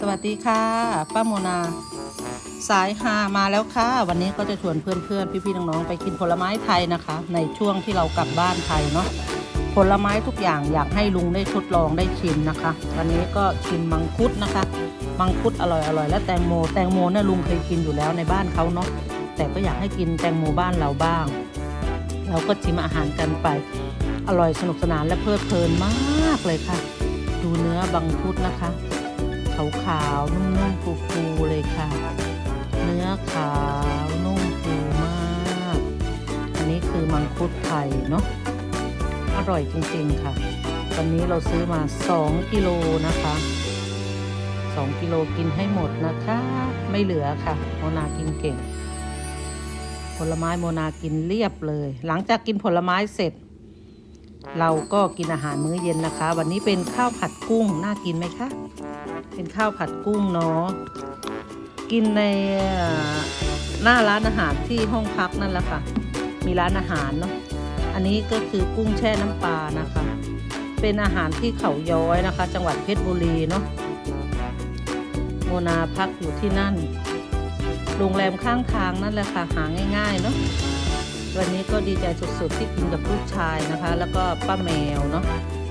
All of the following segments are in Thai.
สวัสดีค่ะ ป้าโมนา สายฮามาแล้วค่ะ วันนี้ก็จะชวนเพื่อนๆ พี่ๆ น้องๆ ไปกินผลไม้ไทยนะคะ ในช่วงที่เรากลับบ้านไทยเนาะผลไม้ทุกอย่างอยากให้ลุงได้ทดลองได้ชิมนะคะ วันนี้ก็ชิมมังคุดนะคะ มังคุดอร่อยอร่อยและแตงโม แตงโมเนี่ยลุงเคยกินอยู่แล้วในบ้านเขาเนาะแต่ก็อยากให้กินแตงโมบ้านเราบ้าง เราก็ชิมอาหารกันไป อร่อยสนุกสนานและเพลิดเพลินมากเลยค่ะ ดูเนื้อบังคุดนะคะ ขาวขาวๆนุ่มๆฟูๆเลยค่ะ เนื้อขาวนุ่มฟูมาก อันนี้คือมังคุดไทยเนาะอร่อยจริงๆค่ะวันนี้เราซื้อมา 2 กิโลนะคะ 2 กิโลกินให้หมดนะคะ ไม่เหลือค่ะ โมนากินเก่ง ผลไม้โมนากินเรียบเลย หลังจากกินผลไม้เสร็จ เราก็กินอาหารมื้อเย็นนะคะ วันนี้เป็นข้าวผัดกุ้งน่ากินไหมคะ เป็นข้าวผัดกุ้งเนาะกินในหน้าร้านอาหารที่ห้องพักนั่นแหละค่ะ มีร้านอาหารเนาะอันนี้ก็คือกุ้งแช่น้ำปลานะคะ เป็นอาหารที่เขาย้อยนะคะ จังหวัดเพชรบุรีเนาะโมนาพักอยู่ที่นั่นโรงแรมข้างทางนั่นแหละค่ะหาง่ายๆเนาะ วันนี้ก็ดีใจสุดๆที่กินกับลูกชายนะคะ แล้วก็ป้าแมวเนาะ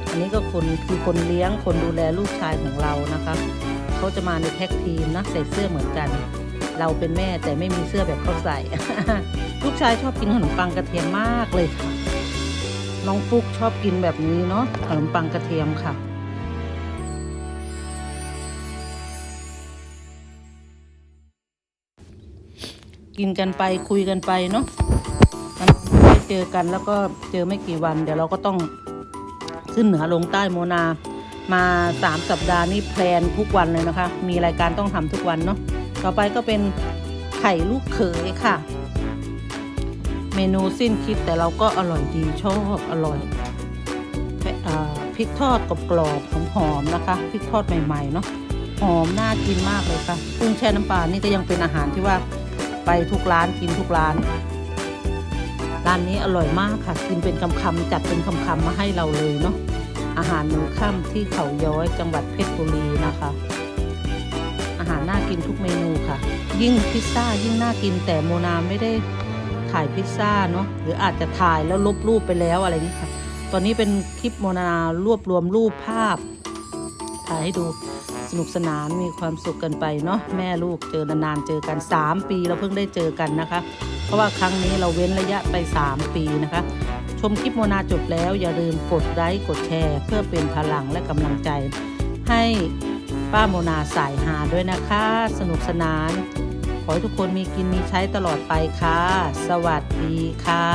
อันนี้ก็คนคือคนเลี้ยงคนดูแลลูกชายของเรานะคะเขาจะมาในแท็กทีมนะใส่เสื้อเหมือนกัน เราเป็นแม่แต่ไม่มีเสื้อแบบเขาใส่ ลูกชายชอบกินขนมปังกระเทียมมากเลยค่ะน้องฟุกชอบกินแบบนี้เนาะขนมปังกระเทียมค่ะกินกันไปคุยกันไปเนาะ เจอกันแล้วก็เจอไม่กี่วัน เดี๋ยวเราก็ต้องขึ้นเหนือลงใต้โมนา มาสามสัปดาห์นี่แพลนทุกวันเลยนะคะ มีรายการต้องทำทุกวันเนาะต่อไปก็เป็นไข่ลูกเขยค่ะ เมนูสิ้นคิดแต่เราก็อร่อยดีชอบอร่อยอพริกทอดกรอบๆหอมๆนะคะพริกทอดใหม่ๆเนาะหอมน่ากินมากเลยค่ะกุ้งแช่น้ำปลานี่ก็ยังเป็นอาหารที่ว่าไปทุกร้านกินทุกร้าน ร้านนี้อร่อยมากค่ะ กินเป็นคำๆจัดเป็นคำๆมาให้เราเลยเนาะอาหารมือค่ำที่เขาย้อยจังหวัดเพชรบุรีนะคะ อาหารน่ากินทุกเมนูค่ะ ยิ่งพิซซ่ายิ่งน่ากินแต่โมนาไม่ได้ถ่ายพิซซ่าเนาะหรืออาจจะถ่ายแล้วลบรูปไปแล้วอะไรนี้ค่ะ ตอนนี้เป็นคลิปโมนารวบรวมรูปภาพ ถ่ายให้ดูสนุกสนานมีความสุขกันไปเนาะแม่ลูกเจอนานๆเจอกัน 3 ปีเราเพิ่งได้เจอกันนะคะ เพราะว่าครั้งนี้เราเว้นระยะไป 3 ปีนะคะ ชมคลิปโมนาจบแล้วอย่าลืมกดไลค์กดแชร์ เพื่อเป็นพลังและกำลังใจ ให้ป้าโมนาสายหาด้วยนะคะ สนุกสนาน ขอให้ทุกคนมีกินมีใช้ตลอดไปค่ะ สวัสดีค่ะ